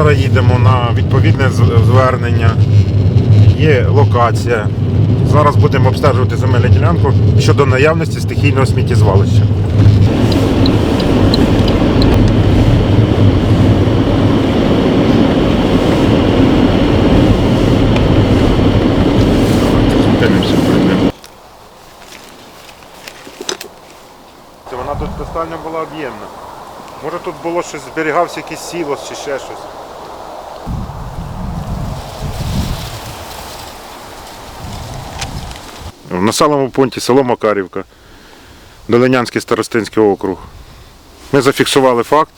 Зараз їдемо на відповідне звернення. Є локація. Зараз будемо обстежувати земельну ділянку щодо наявності стихійного сміттєзвалища. Вона тут достатньо була об'ємна. Може тут було щось, зберігався якийсь сілос чи ще щось. В населеному пункті село Макарівка, Долинянський старостинський округ. Ми зафіксували факт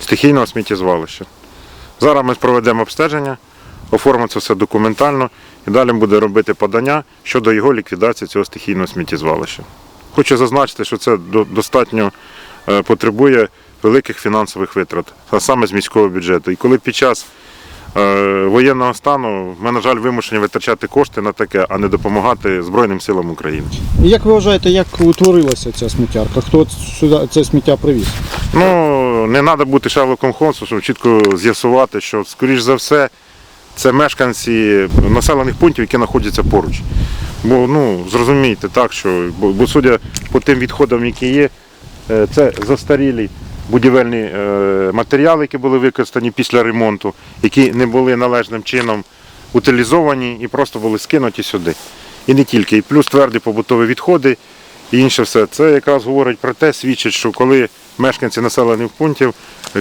стихійного сміттєзвалища. Зараз ми проведемо обстеження, оформимо це все документально і далі буде робити подання щодо його ліквідації цього стихійного сміттєзвалища. Хочу зазначити, що це достатньо е, потребує великих фінансових витрат, а саме з міського бюджету. І коли під час воєнного стану ми, на жаль, вимушені витрачати кошти на таке, а не допомагати Збройним силам України. Як ви вважаєте, як утворилася ця сміттярка? Хто сюди це сміття привіз? Ну, не треба бути Шерлоком Холмсом, щоб чітко з'ясувати, що, скоріш за все, це мешканці населених пунктів, які знаходяться поруч. Бо ну, зрозумійте так, що бо, бо судя по тим відходам, які є, е, це застарілі будівельні е, матеріали, які були використані після ремонту, які не були належним чином утилізовані і просто були скинуті сюди. І не тільки, і плюс тверді побутові відходи і інше все. Це якраз говорить про те, свідчить, що коли мешканці населених пунктів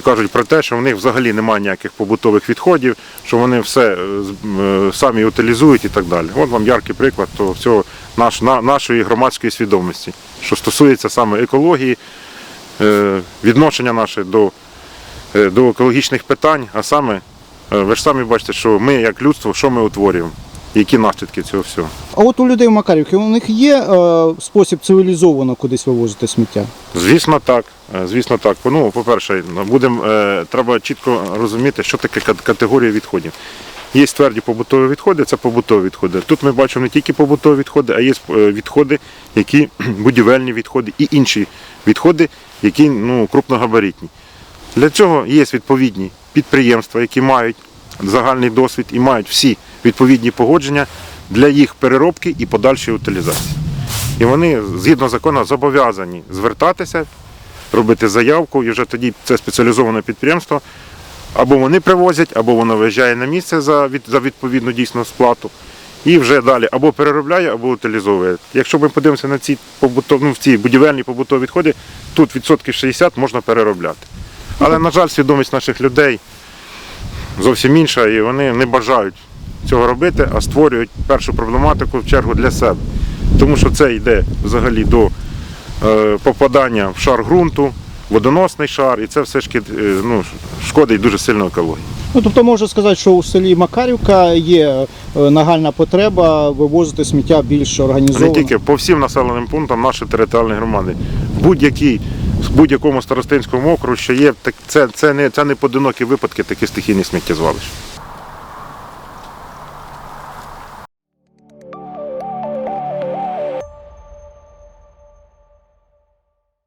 кажуть про те, що в них взагалі немає ніяких побутових відходів, що вони все е, е, самі утилізують і так далі. От вам яркий приклад того всього наш, на, нашої громадської свідомості, що стосується саме екології, е, відношення наше до, е, до екологічних питань, а саме, е, ви ж самі бачите, що ми як людство, що ми утворюємо, які наслідки цього всього. А от у людей в Макарівці у них є е, спосіб цивілізовано кудись вивозити сміття? Звісно, так. Е, Звісно, так. Ну, по-перше, будем, е, треба чітко розуміти, що таке категорія відходів. Є тверді побутові відходи, це побутові відходи. Тут ми бачимо не тільки побутові відходи, а є е, відходи, які будівельні відходи і інші відходи, які ну, крупногабаритні. Для цього є відповідні підприємства, які мають загальний досвід і мають всі відповідні погодження для їх переробки і подальшої утилізації. І вони згідно закону зобов'язані звертатися, робити заявку, і вже тоді це спеціалізоване підприємство. Або вони привозять, або воно виїжджає на місце за, відповідну дійсну сплату. І вже далі або переробляє, або утилізовує. Якщо ми подивимося на ці побутов, ну, в ці будівельні побутові відходи, тут відсотків 60 можна переробляти. Але, на жаль, свідомість наших людей зовсім інша, і вони не бажають цього робити, а створюють першу проблематику в чергу для себе. Тому що це йде взагалі до е, попадання в шар ґрунту, водоносний шар, і це все ж е, ну, шкодить дуже сильно екології. Ну тобто можна сказати, що у селі Макарівка є е, нагальна потреба вивозити сміття більш Не тільки по всім населеним пунктам нашої територіальної громади. В будь-якій в будь-якому старостинському округу, що є, так це, це, не, це не поодинокі випадки такі стихійні сміттєзвалищ.